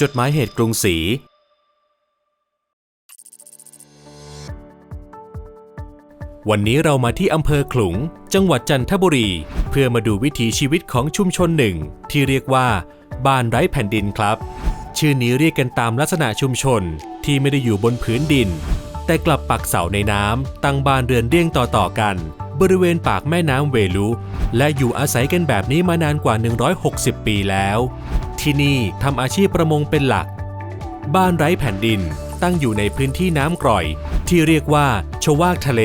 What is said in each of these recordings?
จดหมายเหตุกรุงศรี วันนี้เรามาที่อำเภอขลุง จังหวัดจันทบุรี เพื่อมาดูวิถีชีวิตของชุมชนหนึ่ง ที่เรียกว่า บ้านไร้แผ่นดินครับ ชื่อนี้เรียกกันตามลักษณะชุมชนที่ไม่ได้อยู่บนผืนดิน แต่กลับปักเสาในน้ำตั้งบ้านเรือนเรียงต่อๆกัน บริเวณปากแม่น้ำเวลุ และอยู่อาศัยกันแบบนี้มานานกว่า 160 ปีแล้ว ที่นี่ทำอาชีพประมงเป็นหลัก บ้านไร้แผ่นดินตั้งอยู่ในพื้นที่น้ำกร่อย ที่เรียกว่าชวากทะเล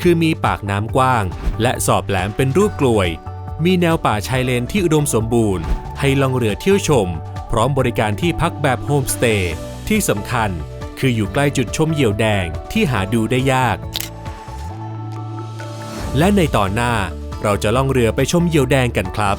คือมีปากน้ำกว้าง และสอบแหลมเป็นรูปกลวย มีแนวป่าชายเลนที่อุดมสมบูรณ์ ให้ล่องเรือเที่ยวชม พร้อมบริการที่พักแบบโฮมสเตย์ที่สำคัญคืออยู่ใกล้จุดชมเหยี่ยวแดงที่หาดูได้ยาก และในตอนหน้าเราจะล่องเรือไปชมเหยี่ยวแดงกันครับ